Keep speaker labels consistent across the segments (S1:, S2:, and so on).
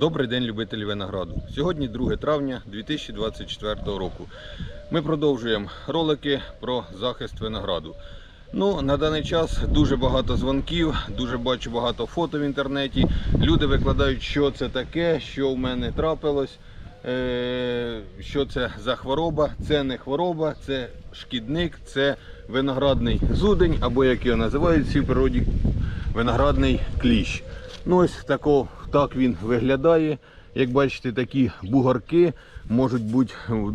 S1: Добрий день, любителі винограду. Сьогодні 2 травня 2024 року. Ми продовжуємо ролики про захист винограду. Ну, на даний час дуже багато дзвонків, дуже бачу багато фото в інтернеті. Люди викладають, що це таке, що в мене трапилось, е, що це за хвороба. Це не хвороба, це шкідник, це виноградний зудень, або як його називають в природі, виноградний кліщ. Ну ось тако, так він виглядає. Як бачите, такі бугорки можуть бути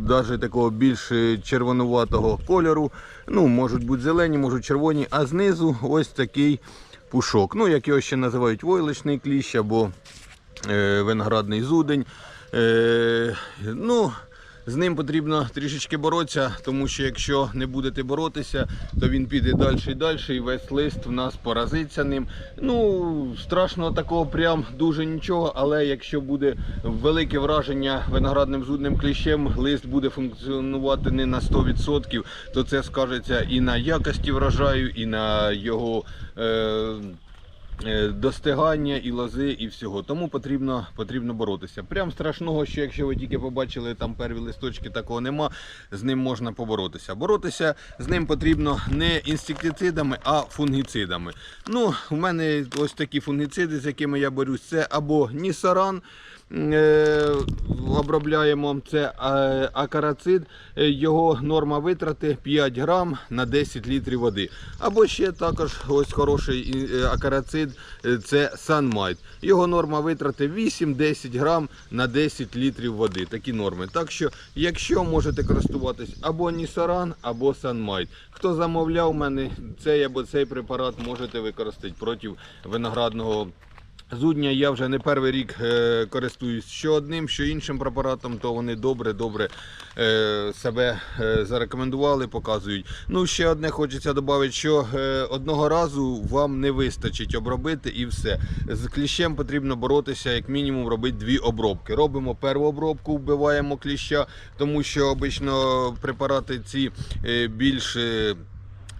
S1: навіть такого більш е, червонуватого кольору. Ну, можуть бути зелені, можуть червоні, а знизу ось такий пушок. Ну, як його ще називають войлочний кліщ або е, виноградний зудень. Е, ну, з ним потрібно трішечки боротися, тому що якщо не будете боротися, то він піде далі і далі, і весь лист в нас поразиться ним. Ну, страшного такого прям дуже нічого, але якщо буде велике враження виноградним зудним кліщем, лист буде функціонувати не на 100%, то це скажеться і на якості врожаю, і на його. Е, достигання і лози, і всього. Тому потрібно, потрібно боротися. Прям страшного, що якщо ви тільки побачили там перві листочки, такого нема, з ним можна поборотися. Боротися з ним потрібно не інсектицидами, а фунгіцидами. Ну, у мене ось такі фунгіциди, з якими я борюсь, це або Нісаран. Е, Обробляємо це е, акарацид, Е, його норма витрати 5 грам на 10 літрів води. Або ще також ось хороший акарацид, це Sunmite. Його норма витрати 8-10 грам на 10 літрів води. Такі норми. Так що, якщо можете користуватись або Нісаран, або Sunmite. Хто замовляв мене цей або цей препарат, можете використати проти виноградного. Зудня я вже не перший рік е, користуюсь що одним, що іншим препаратом, то вони добре-добре е, себе е, зарекомендували, показують. Ну, ще одне хочеться додати, що одного разу вам не вистачить обробити і все. З кліщем потрібно боротися, як мінімум, робити дві обробки. Робимо першу обробку, вбиваємо кліща, тому що обично препарати ці більш.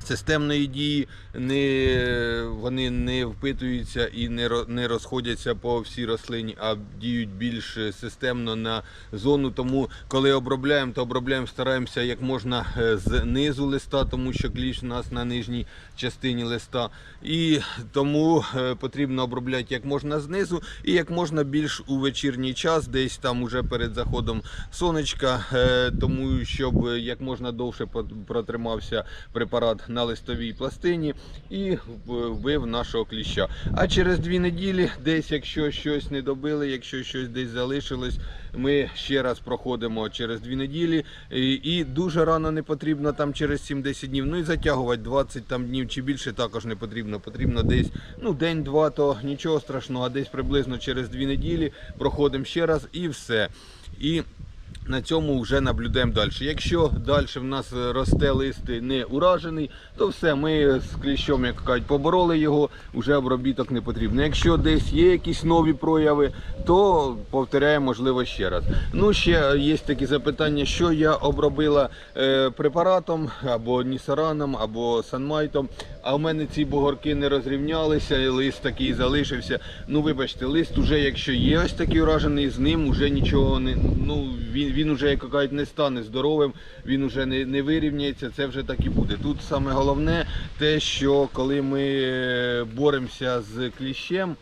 S1: Системної дії не, вони не впитуються і не, розходяться по всій рослині, а діють більш системно на зону. Тому, коли обробляємо, то обробляємо, стараємося як можна е, з низу листа, тому що кліщ у нас на нижній частині листа. І тому е, потрібно обробляти як можна знизу і як можна більш у вечірній час, десь там уже перед заходом сонечка, е, тому щоб як можна довше протримався препарат на листовій пластині і вбив нашого кліща. А через дві неділі, десь якщо щось не добили, якщо щось десь залишилось, ми ще раз проходимо через дві неділі. І, дуже рано не потрібно там через 70 днів. Ну і затягувати 20 там днів чи більше також не потрібно. Потрібно десь ну день-два, то нічого страшного, а десь приблизно через дві неділі проходимо ще раз і все. І на цьому вже наблюдаємо далі. Якщо далі в нас росте лист не уражений, то все, ми з кліщом, як кажуть, побороли його, вже обробіток не потрібно. Якщо десь є якісь нові прояви, то повторяємо, можливо, ще раз. Ну, ще є такі запитання, що я обробила е, препаратом або нісараном, або санмайтом, а в мене ці бугорки не розрівнялися, і лист такий залишився. Ну, вибачте, лист уже, якщо є ось такий уражений, з ним уже нічого не. Ну, він, він уже, як кажуть, не стане здоровим, він уже не, не вирівняється, це вже так і буде. Тут саме головне те, що коли ми е, боремося з кліщем.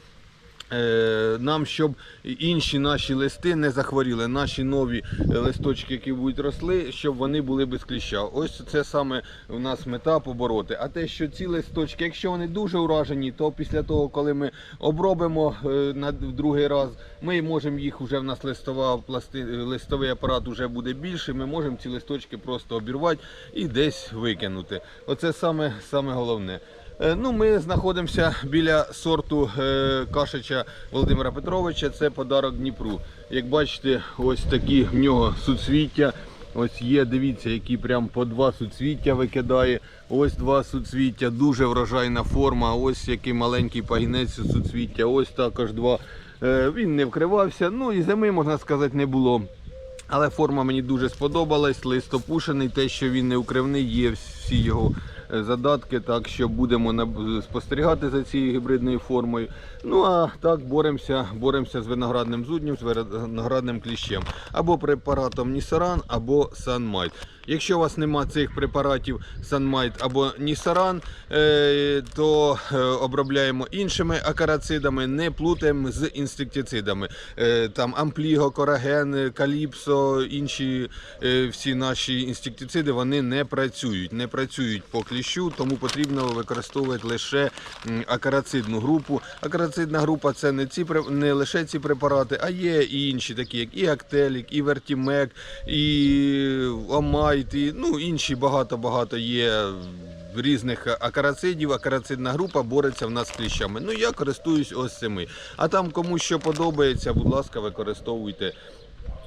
S1: Е, Нам, щоб інші наші листи не захворіли, наші нові е, листочки, які будуть росли, щоб вони були без кліща. Ось це саме у нас мета побороти. А те, що ці листочки, якщо вони дуже уражені, то після того, коли ми обробимо е, на в другий раз, ми можемо їх вже в нас листова пласти, листовий апарат вже буде більший. Ми можемо ці листочки просто обірвати і десь викинути. Оце саме, саме головне. Е, Ну, ми знаходимося біля сорту е, Кашича Володимира Петровича. Це подарок Дніпру. Як бачите, ось такі в нього суцвіття. Ось є, дивіться, які прям по два суцвіття викидає. Ось два суцвіття, дуже врожайна форма. Ось який маленький пагінець суцвіття. Ось також два. Е, Він не вкривався. Ну і зими, можна сказати, не було. Але форма мені дуже сподобалась, лист опушений, те, що він не укривний, є всі його задатки, так що будемо спостерігати за цією гібридною формою. Ну а так боремося, боремося з виноградним зуднім, з виноградним кліщем. Або препаратом Нісаран, або Санмайт. Якщо у вас нема цих препаратів Санмайт або Нісаран, е, то е, обробляємо іншими акарацидами, не плутаємо з інсектицидами. Е, Там Ампліго, Кораген, Каліпсо, інші всі наші інсектициди вони не працюють. Не працюють по кліщу, тому потрібно використовувати лише акарацидну групу. Акарацидна група це не ці не лише ці препарати, а є і інші, такі як і Актелік, і Вертімек, і Омайт, і ну інші багато-багато є різних акарацидів. Акарацидна група бореться в нас з кліщами. Ну я користуюсь ось цими. А там кому що подобається, будь ласка, використовуйте.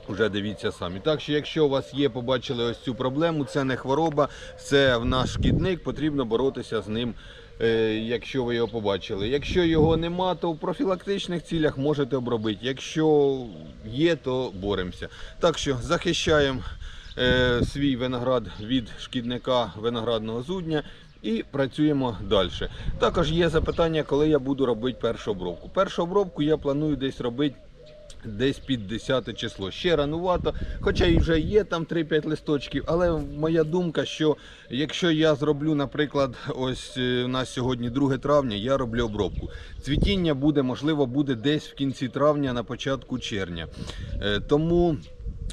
S1: Уже дивіться самі. Так що, якщо у вас є, побачили ось цю проблему, це не хвороба, це наш шкідник, потрібно боротися з ним, е, якщо ви його побачили. Якщо його нема, то в профілактичних цілях можете обробити. Якщо є, то боремося. Так що захищаємо свій виноград від шкідника виноградного зудня. І працюємо далі. Також є запитання, коли я буду робити першу обробку. Першу обробку я планую десь робити десь під 10 число. Ще ранувато, хоча і вже є там 3-5 листочків, але моя думка, що якщо я зроблю, наприклад, ось е, у нас сьогодні 2 травня, я роблю обробку. Цвітіння буде, можливо, буде десь в кінці травня, на початку червня. Е, Тому.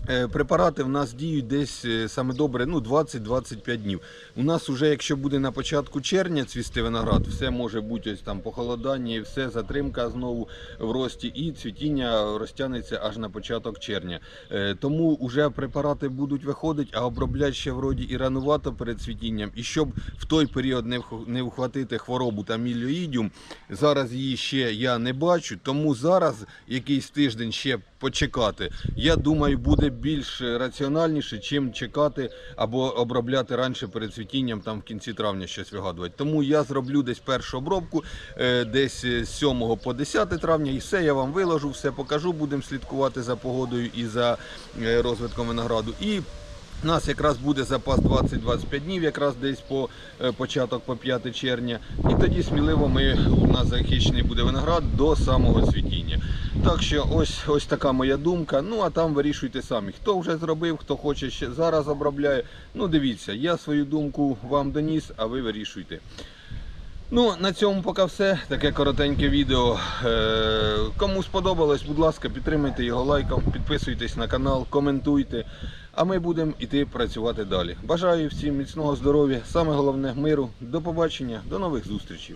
S1: Е, Препарати в нас діють десь е, саме добре ну 20-25 днів. У нас вже, якщо буде на початку червня цвісти виноград, все може бути ось там похолодання, все затримка знову в рості, і цвітіння розтягнеться аж на початок червня. Е, Тому вже препарати будуть виходити, а обробляти ще вроді і ранувато перед цвітінням. І щоб в той період не вхватити хворобу та міліоїдіум, зараз її ще я не бачу. Тому зараз якийсь тиждень ще почекати. Я думаю, буде більш раціональніше, чим чекати або обробляти раніше перед цвітінням, там в кінці травня щось вигадувати. Тому я зроблю десь першу обробку, е, десь з 7 по 10 травня, і все я вам виложу, все покажу. Будемо слідкувати за погодою і за е, розвитком винограду. І у нас якраз буде запас 20-25 днів, якраз десь по е, початок по 5 червня. І тоді сміливо ми у нас захищений буде виноград до самого цвітіння. Так що ось ось така моя думка. Ну а там вирішуйте самі. Хто вже зробив, хто хоче ще зараз обробляє. Ну дивіться, я свою думку вам доніс, а ви вирішуйте. Ну, на цьому поки все. Таке коротеньке відео. Е, Кому сподобалось, будь ласка, підтримайте його лайком, підписуйтесь на канал, коментуйте. А ми будемо йти працювати далі. Бажаю всім міцного здоров'я, саме головне миру. До побачення, до нових зустрічей.